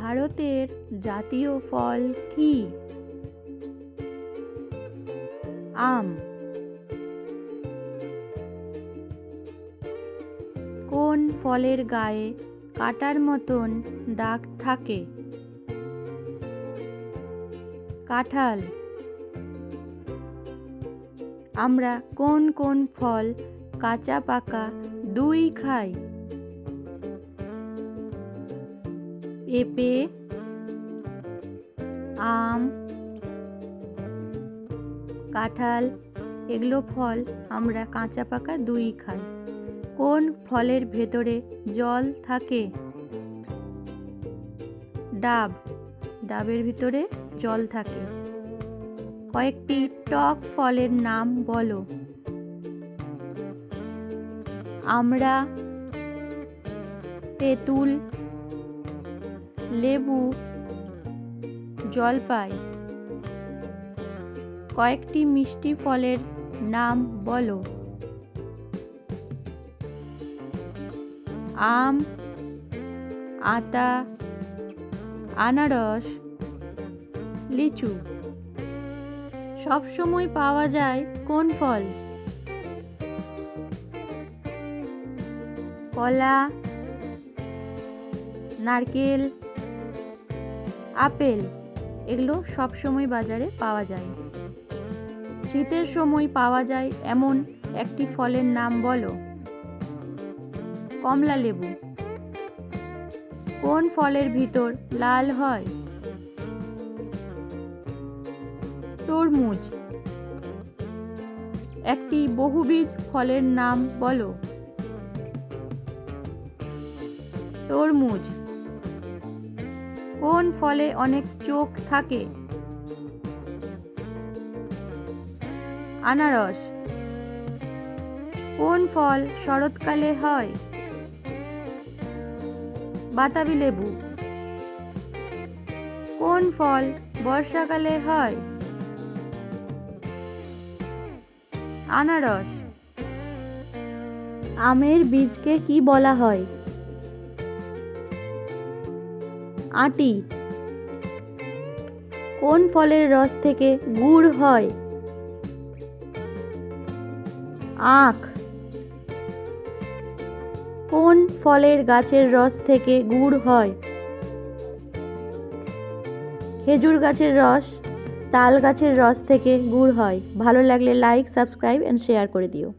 ভারতের জাতীয় ফল কি? আম। কোন ফলের গায়ে কাটার মতন দাগ থাকে? কাঁঠাল। আমরা কোন কোন ফল কাঁচা পাকা দুই খাই? পেঁপে, আম, কাঁঠাল, এগুলো ফল আমরা কাঁচা পাকা দুই খাই। কোন ফলের ভেতরে জল থাকে? ডাব, ডাবের ভিতরে জল থাকে। কয়েকটি টক ফলের নাম বলো। আমরা তেঁতুল লেবু, জলপাই। কয়েকটি মিষ্টি ফলের নাম বলো। আম, আতা, আনারস, লিচু। সব সময় পাওয়া যায় কোন ফল? কলা, নারকেল আপেল, এগুলো সব সময় বাজারে পাওয়া যায়। শীতের সময় পাওয়া যায় এমন একটি ফলের নাম বলো। কমলা লেবু। কোন ফলের ভিতর লাল হয়? তরমুজ। একটি বহুবীজ ফলের নাম বলো। তরমুজ। কোন ফলে অনেক চোখ থাকে? আনারস। কোন ফল শরৎকালে হয়? বাতাবি লেবু। কোন ফল বর্ষাকালে হয়? আনারস। আমের বীজকে কি বলা হয়? আটি। কোন ফলের রস থেকে গুড় হয়? আখ। কোন ফলের গাছের রস থেকে গুড় হয়? খেজুর গাছের রস, তাল গাছের রস থেকে গুড় হয়। ভালো লাগলে লাইক সাবস্ক্রাইব অ্যান্ড শেয়ার করে দিও।